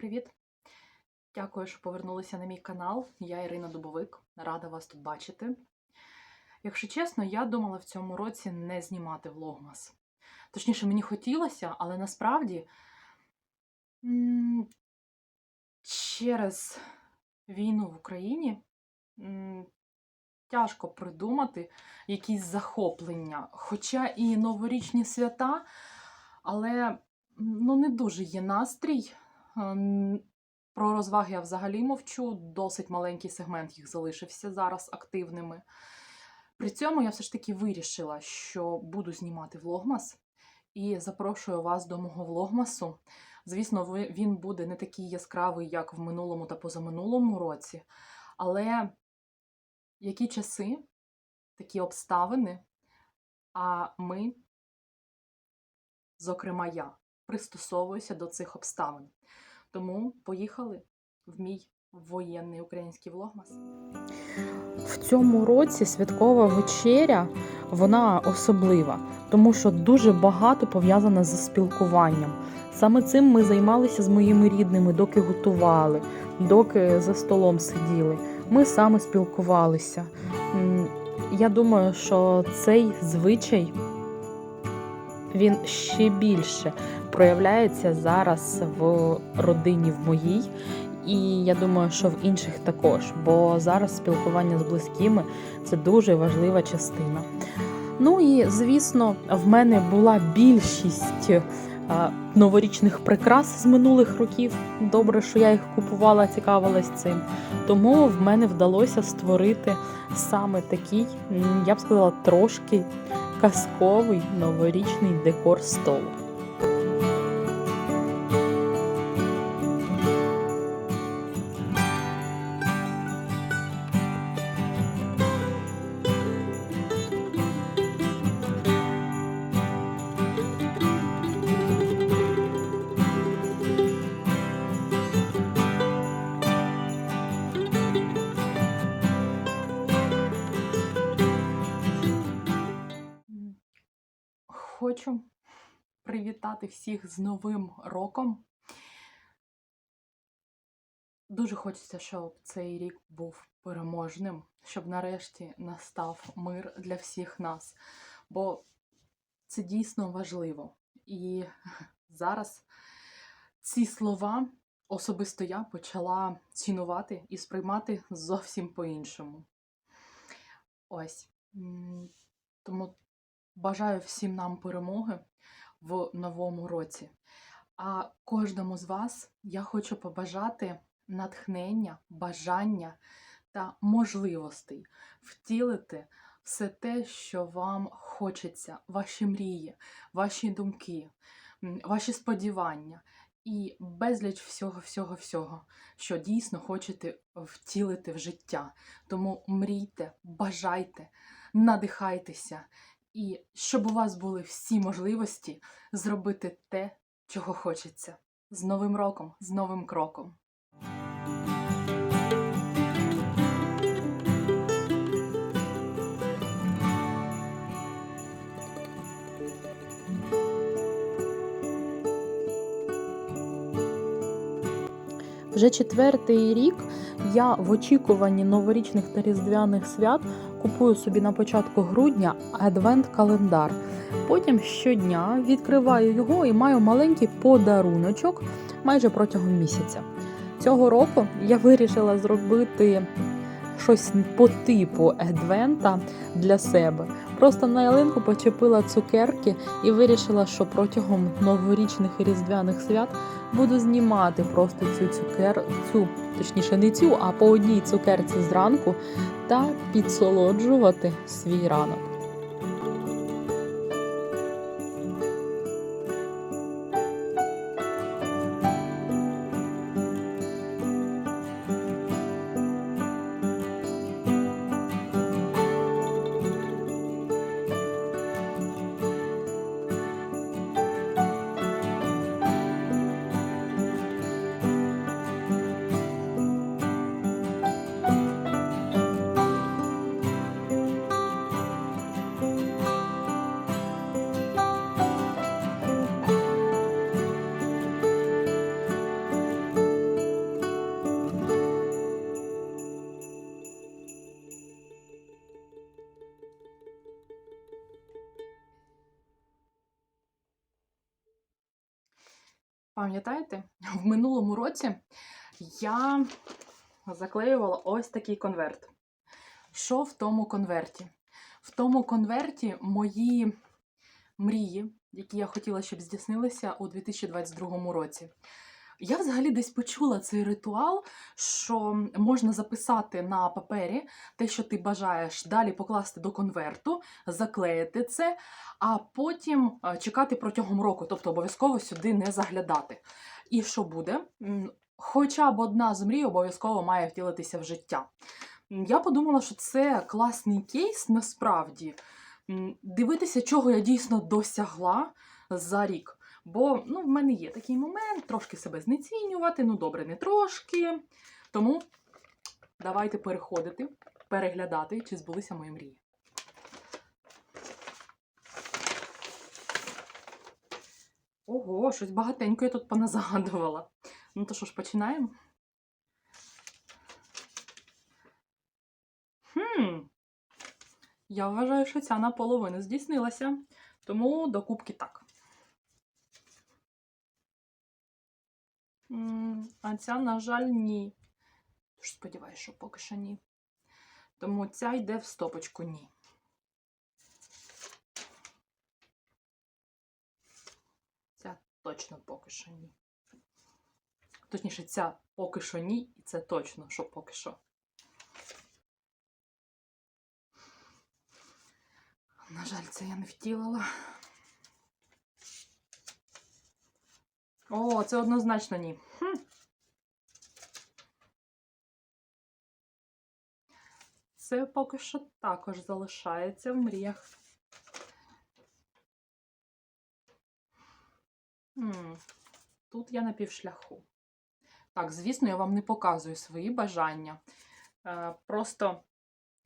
Привіт! Дякую, що повернулися на мій канал. Я Ірина Дубовик, рада вас тут бачити. Якщо чесно, я думала в цьому році не знімати влогмас. Точніше, мені хотілося, але насправді через війну в Україні тяжко придумати якісь захоплення. Хоча і новорічні свята, але ну, не дуже є настрій. Ем, Про розваги я взагалі мовчу, досить маленький сегмент їх залишився зараз активними. При цьому я все ж таки вирішила, що буду знімати влогмас і запрошую вас до мого влогмасу. Звісно, він буде не такий яскравий, як в минулому та позаминулому році, але які часи, такі обставини, а ми, зокрема я, пристосовуюся до цих обставин. Тому поїхали в мій воєнний український влогмас. В цьому році святкова вечеря вона особлива, тому що дуже багато пов'язана з спілкуванням. Саме цим ми займалися з моїми рідними, доки готували, доки за столом сиділи. Ми саме спілкувалися. Я думаю, що цей звичай він ще більше проявляється зараз в родині в моїй. І я думаю, що в інших також, бо зараз спілкування з близькими це дуже важлива частина. Ну і звісно, в мене була більшість е, новорічних прикрас з минулих років. Добре, що я їх купувала, цікавилась цим. Тому в мене вдалося створити саме такий, я б сказала, трошки казковий новорічний декор столу. Хочу привітати всіх з Новим роком. Дуже хочеться, щоб цей рік був переможним, щоб нарешті настав мир для всіх нас. Бо це дійсно важливо. І зараз ці слова особисто я почала цінувати і сприймати зовсім по-іншому. Ось. Тому бажаю всім нам перемоги в новому році. А кожному з вас я хочу побажати натхнення, бажання та можливостей втілити все те, що вам хочеться, ваші мрії, ваші думки, ваші сподівання і безліч всього, всього, всього, що дійсно хочете втілити в життя. Тому мрійте, бажайте, надихайтеся, і щоб у вас були всі можливості зробити те, чого хочеться. З Новим роком, з новим кроком. Вже четвертий рік я в очікуванні новорічних та різдвяних свят купую собі на початку грудня адвент-календар. Потім щодня відкриваю його і маю маленький подаруночок майже протягом місяця. Цього року я вирішила зробити щось по типу Едвента для себе. Просто на ялинку почепила цукерки і вирішила, що протягом новорічних і різдвяних свят буду знімати просто цю цукер, цю, точніше, не цю, а по одній цукерці зранку та підсолоджувати свій ранок. Пам'ятаєте, в минулому році я заклеювала ось такий конверт. Що в тому конверті? В тому конверті мої мрії, які я хотіла, щоб здійснилися у 2022 році. Я взагалі десь почула цей ритуал, що можна записати на папері те, що ти бажаєш, далі покласти до конверту, заклеїти це, а потім е, чекати протягом року, тобто обов'язково сюди не заглядати. І що буде? Хоча б одна з мрій обов'язково має втілитися в життя. Я подумала, що це класний кейс насправді. Дивитися, чого я дійсно досягла за рік. Бо ну, в мене є такий момент трошки себе знецінювати, ну добре, не трошки. Тому давайте переходити, переглядати, чи збулися мої мрії. Ого, щось багатенько я тут поназагадувала. Ну то що ж, починаємо? Хм. Я вважаю, що ця наполовину здійснилася. Тому до кубки так. М, А ця, на жаль, ні. Тож сподіваюся, що поки що ні. Тому ця йде в стопочку ні. Ця точно поки що ні. Точніше, ця поки що ні, і це точно, що поки що. На жаль, це я не втілила. О, це однозначно ні. Хм. Це поки що також залишається в мріях. М, Тут я на півшляху. Так, звісно, я вам не показую свої бажання. Е, Просто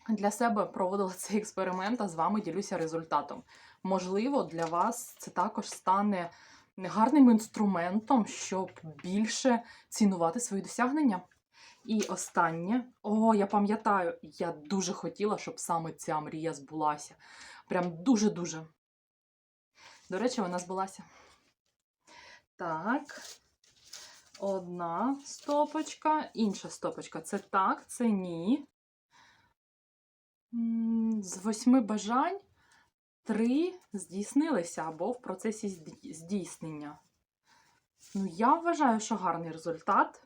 для себе проводила цей експеримент, а з вами ділюся результатом. Можливо, для вас це також стане гарним інструментом, щоб більше цінувати свої досягнення. І останнє, о, я пам'ятаю, я дуже хотіла, щоб саме ця мрія збулася. Прям дуже-дуже. До речі, вона збулася. Так. Одна стопочка, інша стопочка. Це так, це ні. З восьми бажань три здійснилися або в процесі здійснення. Ну, я вважаю, що гарний результат.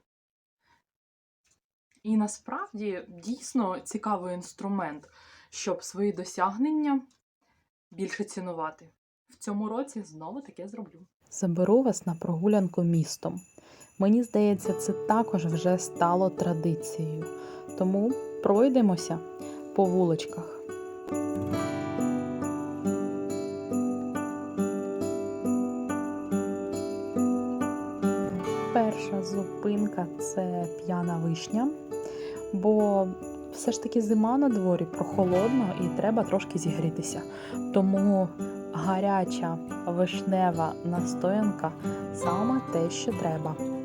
І насправді дійсно цікавий інструмент, щоб свої досягнення більше цінувати. В цьому році знову таке зроблю. Заберу вас на прогулянку містом. Мені здається, це також вже стало традицією. Тому пройдемося по вуличках. Зупинка це п'яна вишня, бо все ж таки зима на дворі прохолодно і треба трошки зігрітися. Тому гаряча вишнева настоянка саме те, що треба.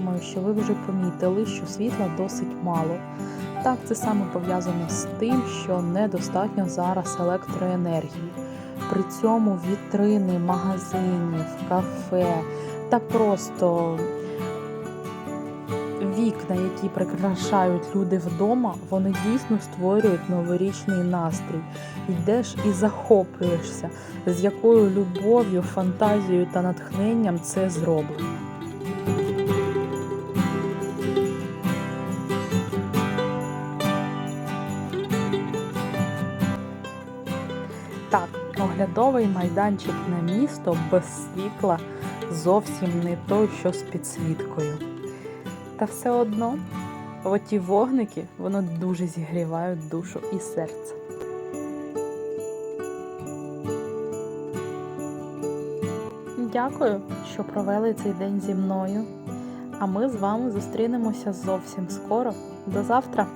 Думаю, що ви вже помітили, що світла досить мало. Так, це саме пов'язано з тим, що недостатньо зараз електроенергії. При цьому вітрини магазинів, кафе та просто вікна, які прикрашають люди вдома, вони дійсно створюють новорічний настрій. Йдеш і захоплюєшся, з якою любов'ю, фантазією та натхненням це зроблено. Оглядовий майданчик на місто без світла зовсім не той, що з підсвіткою. Та все одно, оті вогники, воно дуже зігрівають душу і серце. Дякую, що провели цей день зі мною. А ми з вами зустрінемося зовсім скоро. До завтра!